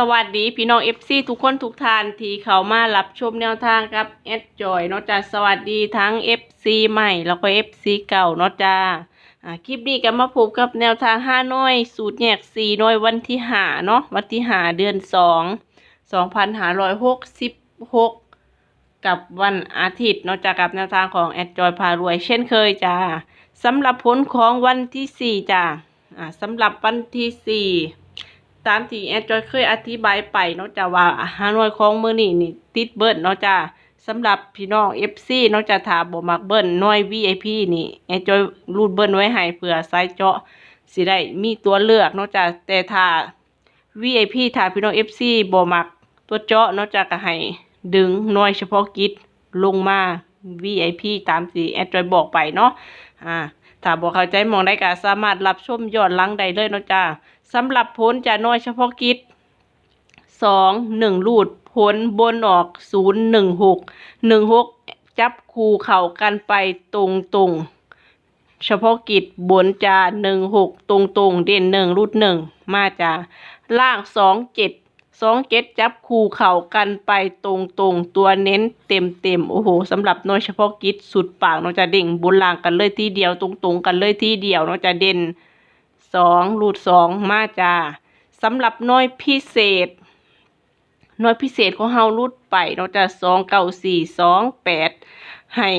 สวัสดีพี่น้อง FC ทุกคนทุกท่านที่เข้ามารับชมแนวทางกับแอดจอยเนาะจ้าสวัสดีทั้ง FC ใหม่แล้วก็ FC เก่าเนาะจ้าอ่าคลิปนี้ก็มาพบกับแนวทาง5น้อย สูตรแยก4น้อยวันที่5เนาะวันที่5เดือน2 2566กับวันอาทิตย์เนาะจ้ากับแนวทางของแอดจอยพารวย เช่นเคยจ้าสำหรับผลของวันที่4จ้าอ่าสำหรับวันที่4 ตามที่แอดจอยเคยอธิบายไปเนาะจ้าว่าฮานอยของมือนี่นี่ติดเบิ้ลเนาะจ้าสำหรับพี่น้อง FC เนาะจ้าถ้าบ่มักเบิ้ลน้อย VIP นี่แอดจอยรูดเบิ้ลไว้ให้เพื่อสายเจาะสิได้มีตัวเลือกเนาะจ้าแต่ถ้า VIP ถ้าพี่น้อง FC บ่มักตัวเจาะเนาะจ้าก็ให้ดึงน้อยเฉพาะกิจลงมา VIP ตามที่แอดจอยบอกไปเนาะอ่าถ้าบอกเข้าใจมองได้ก็สามารถรับชมยอนหลังได้เลยเนาะจ้า สำหรับผลจะน้อยเฉพาะกิจสองหนึ่งรูดผลบนออกศูนย์หนึ่งหกหนึ่งหกจับคูเข่ากันไปตรงตรงเฉพาะกิจบนจาหนึ่งหกตรงตรงเด่นหนึ่งรูดหนึ่งมาจ้าล่างสองเจ็ดสองเจ็ดจับคูเข่ากันไปตรงตรงตัวเน้นเต็มเต็มโอ้โหสำหรับน้อยเฉพาะกิจสุดปากเนาะจะเด่งบนล่างกันเลยทีเดียวตรงตรงกันเลยทีเดียวเนาะจะเด่น สองรูดสองมาจ้าสำหรับน้อยพิเศษน้อยพิเศษของเฮารูดไปเนาจะสองเก้าสี่สองแปดให้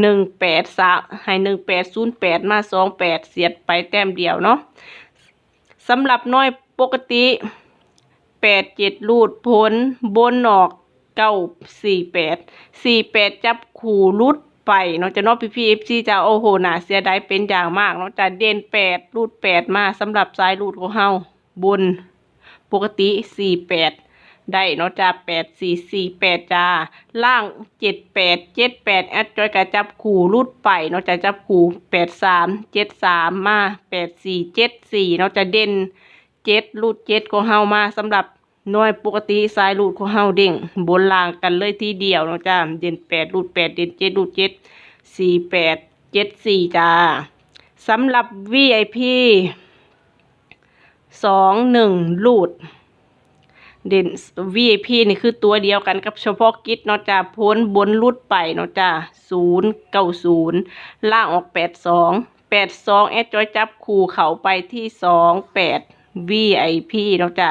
หนึ่งแปดสามให้หนึ่งแปดศูนย์แปดมาสองแปดเสียดไปแต้มเดียวเนาะสำหรับน้อยปกติแปดเจ็ดรูดพ้นบนออกเก้าสี่แปดสี่แปดจับขู่รูด ไปเนาะจะนอกพีพีเอฟซีจะโอ้โหหนาเสียดายเป็นอย่างมากเนาะจะเด่นแปดรูดแปดมาสำหรับสายรูดของเฮาบนปกติสี่แปดได้เนาะจ้าแปดสี่สี่แปดจ้าล่างเจ็ดแปดเจ็ดแปดแอดจอยกะจับขู่รูดไปเนาะจะจับขู่แปดสามเจ็ดสามมาแปดสี่เจ็ดสี่เนาะจะเด่นเจ็ดรูดเจ็ดของเฮามาสำหรับ หน่วยปกติสายรูดของเฮาเด้งบนล่างกันเลยทีเดียวเนาะจ้าเด่นแปดรูดแปดเด่นเจ็ดรูดเจ็ดสี่แปดเจ็ดสี่จ้าสำหรับ VIP สองหนึ่งรูด เด่น VIP นี่คือตัวเดียวกันกับเฉพาะกิจเนาะจ้าพ้นบนรุดไปเนาะจ้าศูนย์เก้าศูนย์ล่างออกแปดสองแปดสองแอดจอยจับคู่เขาไปที่สองแปด VIP เนาะจ้า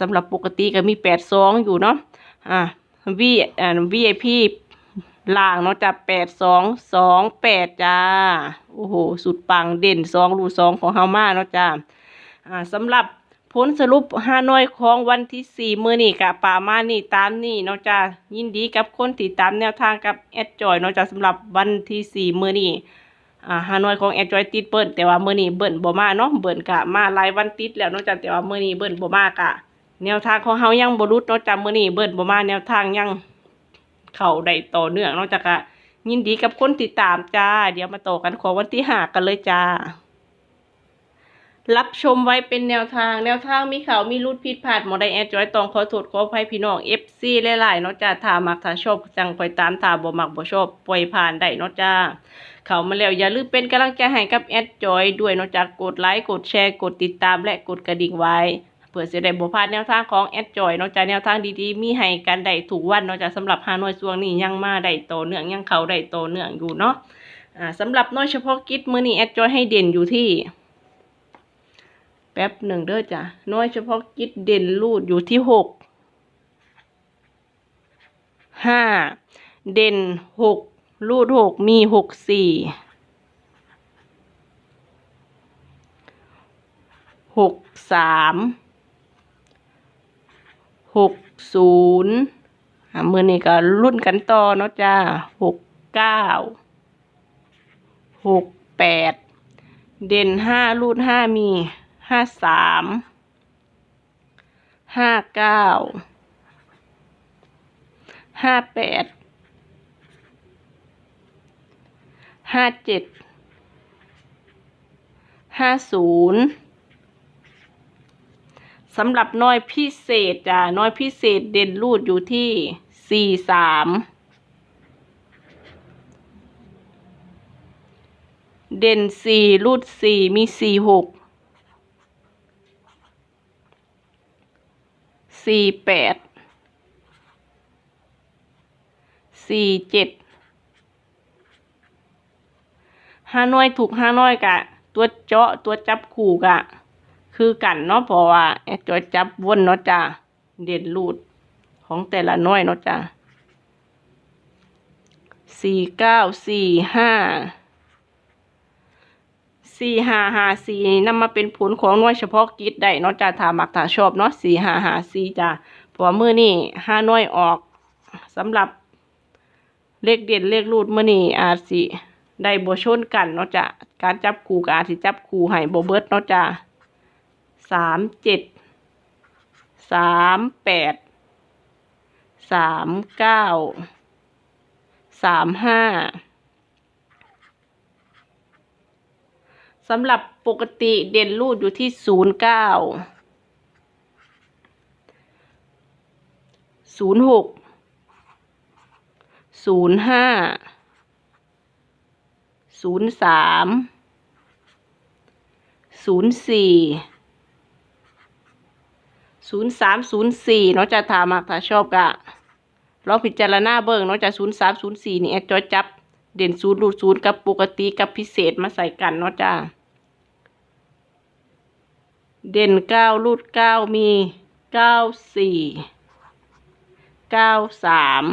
สำหรับปกติก็มีแปดสองอยู่เนาะอ่า V อ่า VIP ล่างเนาะจ้าแปดสองสองแปดจ้าโอ้โหสุดปังเด่นสองรูสองของเฮามาเนาะจ้าอ่าสำหรับผลสรุปฮานอยของวันที่สี่มื้อนี้กะป่ามานี่ตามนี่เนาะจ้ายินดีกับคนที่ตามแนวทางกับแอดจอยเนาะจ้าสำหรับวันที่สี่มื้อนี้อ่าฮานอยของแอดจอยติดเบิ้ลแต่ว่ามื้อนี้เบิ้ลบ่มาเนาะเบิ้ลกะมาหลายวันติดแล้วเนาะจ้าแต่ว่ามื้อนี้เบิ้ลบ่มากะ แนวทางของเฮายังบรุดเนาะจ้ามื้อนี้เบิ้ลบ่มาแนวทางยังเข้าได้ต่อเนื่องนาะจ้ากะยินดีกับคนติดตามจ้า เดี๋ยวมาต่อกันของวันที่หากันเลยจ้า รับชมไว้เป็นแนวทาง แนวทางมีข่าวมีรูดผิดพลาดหมอได้แอดจอยตองขอโทษขออภัยพี่น้อง FC หลายๆเนาะจ้าถ้ามักถ้าชอบจังคอยตามถ้าบ่มักบ่ชอบปล่อยผ่านได้เนาะจ้าเขามาแล้วอย่าลืมเป็นกำลังใจให้กับแอดจอยด้วยเนาะจ้ากดไลค์กดแชร์กดติดตามและกดกระดิ่งไว้ พื่อจะได้บ่พลาดแนวทางของแอดจอยนาะจ้าแนวทางดีๆ มีให้กันได้ทุกวันนาะจ้าสำหรับฮานอยช่วงนี้ยังมาได้โตเนื่องยังเขาได้โตเนื่องอยู่เนาะอ่าสำหรับน้อยเฉพาะกิจมื้อนี้แอดจอยให้เด่นอยู่ที่ แป๊บหนึ่งเด้อจ้ะน้อยเฉพาะกิจเด่นรูดอยู่ที่หกห้าเด่นหกรูดหกมีหกสี่หกสาม หกศูนย์มือนี้ก็รุ่นกันต่อเนาะจ้าหกเก้าหกแปดเด่นห้ารูดห้ามีห้าสามห้าเก้าห้าแปดห้าเจ็ดห้าศูนย์ สำหรับน้อยพิเศษจ้ะน้อยพิเศษเด่นรูดอยู่ที่สี่สามเด่นสี่รูดสี่มีสี่หกสี่แปดสี่เจ็ดห้าน้อยถูกห้าน้อยกะ ตัวเจาะตัวจับขู่กะ คือกันเนาะเพราะว่าแอดจอยจับวนเนาะจ้าเด่นรูดของแต่ละน้อยเนาะจ้าสี่เก้าสี่ห้าสี่ห้าห้าสี่นำมาเป็นผลของหน่วยเฉพาะกิจได้เนาะจ้าถามักถาชอบเนาะสี่ห้าห้าสี่จ้าเพราะมือนี่ห้าน่วยออกสำหรับเลขเด่นเลขรูดมือนี่อาจสิได้บ่ชนกันเนาะจ้ะการจับคู่ก็อาจสิจับคู่ให้บ่เบิดเนาะจ้ะ สามเจ็ดสามแปดสามเก้าสามห้าสำหรับปกติเด่นรูดอยู่ที่ศูนย์เก้าศูนย์หกศูนย์ห้าศูนย์สามศูนย์สี่ ศูนย์สามศูนย์สี่เนาะจะถามากถ้าชอบกะลองพิจารณาเบิ่งเนาะจะศูนย์สามศูนย์สี่นี่แอดจอยจับ เด่นศูนย์รูดศูนย์กับปกติกับพิเศษมาใส่กันเนาะจ้าเด่นเก้ารูดเก้ามีเก้าสี่เก้าสาม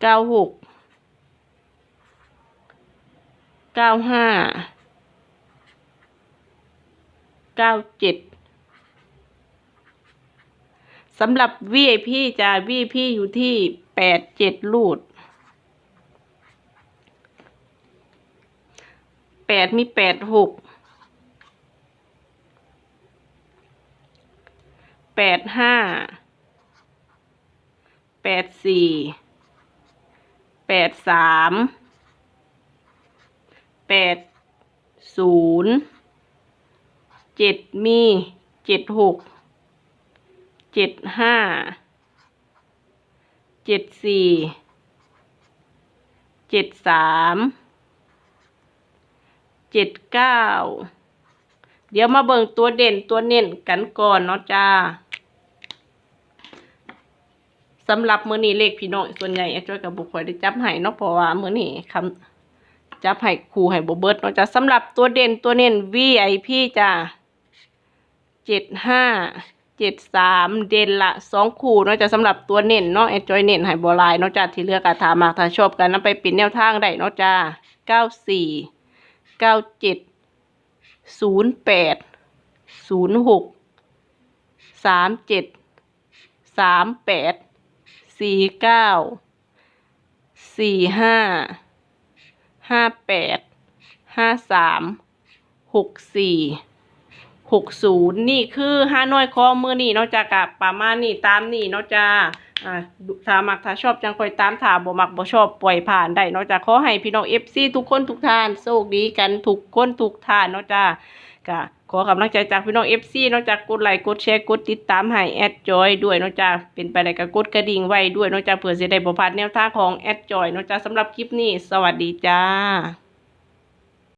เก้าหกเก้าห้าเก้าเจ็ด สำหรับ VIP จะ VIP อยู่ที่แปดเจ็ดลูดแปดมีแปดหกแปดห้าแปดสี่แปดสามแปดศูนย์เจ็ดมีเจ็ดหก เจ็ดห้า เจ็ดสี่ เจ็ดสาม เจ็ดเก้า เดี๋ยวมาเบิ่งตัวเด่นตัวเน้นกันก่อนเนาะจ้าสำหรับมือนี้เลขพี่น้องส่วนใหญ่แอดจ้อยกับบุคคลได้จับให้เนาะเพราะว่ามือนี้คำจับให้ครูให้บ่เบิดเนาะจ้ะสำหรับตัวเด่นตัวเน้น VIP จ้าเจ็ดห้า เจ็ดสามเด่นละสองคู่เนาะจ้ะสำหรับตัวเน้นเนาะแอดจ้อยเน้นให้บ่หลายเนาะจ้ะที่เลือกะถามากถ้าชอบกันนำไปป็นแนวทางได้เนาะจ้าเก้าสี่เก้าเจ็ดศูนย์แปดศูนย์หกสามเจ็ดสามแปดสี่เก้าสี่ห้าห้าแปดห้าสามหกสี่ หกศูนย์นี่คือห้าน้อยข้อมือนี่เนาะจ้ะกับประมาณนี่ตามนี่เนาะจ้าอ่าถ้ามักถ้าชอบจังคอยตามถ้าบ่มักบ่ชอบปล่อยผ่านได้เนาะจ้ะขอให้พี่น้องเอฟซีทุกคนทุกท่านโชคดีกันทุกคนทุกท่านเนาะจ้าก็ขอกำลังใจจากพี่น้อง FC นอกจากกดไลค์กดแชร์กดติดตามให้แอดจอยด้วยเนอกจากเป็นไปได้ก็กดกระดิ่งไว้ด้วยเนอกจากเผื่อจะได้บ่พลาดแนวทางของแอดจอยนอกจากสำหรับคลิปนี้ สวัสดีจ้า